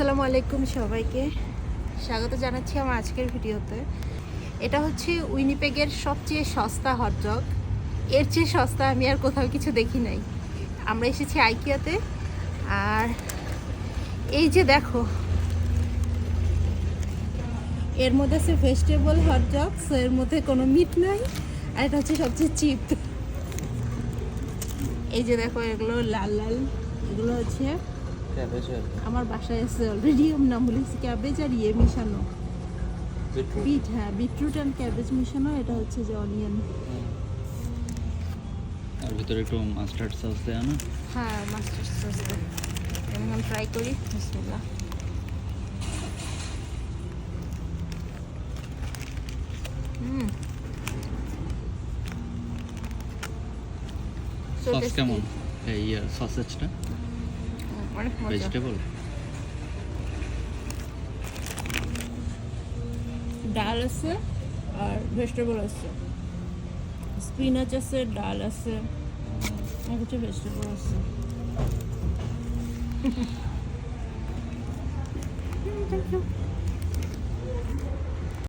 আসসালামু আলাইকুম সবাইকে। স্বাগত জানাচ্ছি আমার আজকের ভিডিওতে। এটা হচ্ছে উইনিপেগের সবচেয়ে সস্তা হটডগ এর চেয়ে সস্তা আমি আর কোথাও কিছু দেখি নাই। আমরা এসেছি আইকিয়াতে। আর এই যে দেখো, এর মধ্যে আছে ভেজিটেবল হটডগ সো এর মধ্যে কোনো মিট নাই। আর এটা হচ্ছে সবচেয়ে চিপ এই যে দেখো, এগুলো লাল লাল। এগুলো হচ্ছে আমার বাসায় আছে অলরেডি নাম বলেছি ক্যাবেজ আর ইয়ে মিশানো। বিট হ্যাঁ বিটরুট অ্যান্ড ক্যাবেজ মিশানো এটা হচ্ছে যে অনিয়ন আর ভিতরে একটু মাস্টার্ড সস দেয় না? হ্যাঁ মাস্টার সস আমি ট্রাই করি বিসমিল্লাহ। সস কেমন? এই সসেজটা হুম, অনেক ভেজিটেবল ডাল আছে আর ভেজিটেবল আছে। স্পিনাচ আছে ডাল আছে আর কিছু ভেজিটেবল আছে। Thank you